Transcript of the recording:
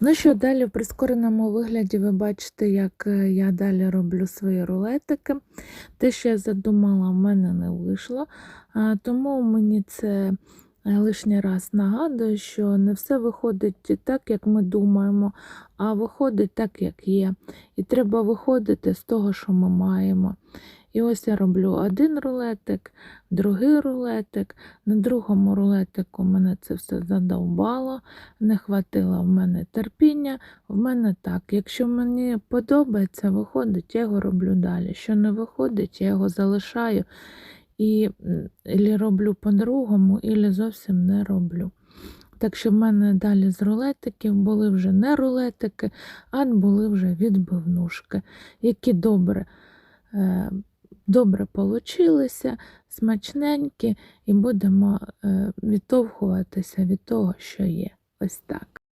Ну що, далі в прискореному вигляді ви бачите, як е, я далі роблю свої рулетики. Те, що я задумала, в мене не вийшло. Тому мені це е, лишній раз нагадує, що не все виходить так, як ми думаємо, а виходить так, як є. І треба виходити з того, що ми маємо. І ось я роблю один рулетик, другий рулетик. На другому рулетику мене це все задовбало, не хватило в мене терпіння. В мене так. Якщо мені подобається, виходить, я його роблю далі. Що не виходить, я його залишаю і ілі роблю по-другому, ілі зовсім не роблю. Так що в мене далі з рулетиків були вже не рулетики, а були вже відбивнушки, які добре. Добре получилися, смачненькі, і будемо е, відтовхуватися від того, що є. Ось так.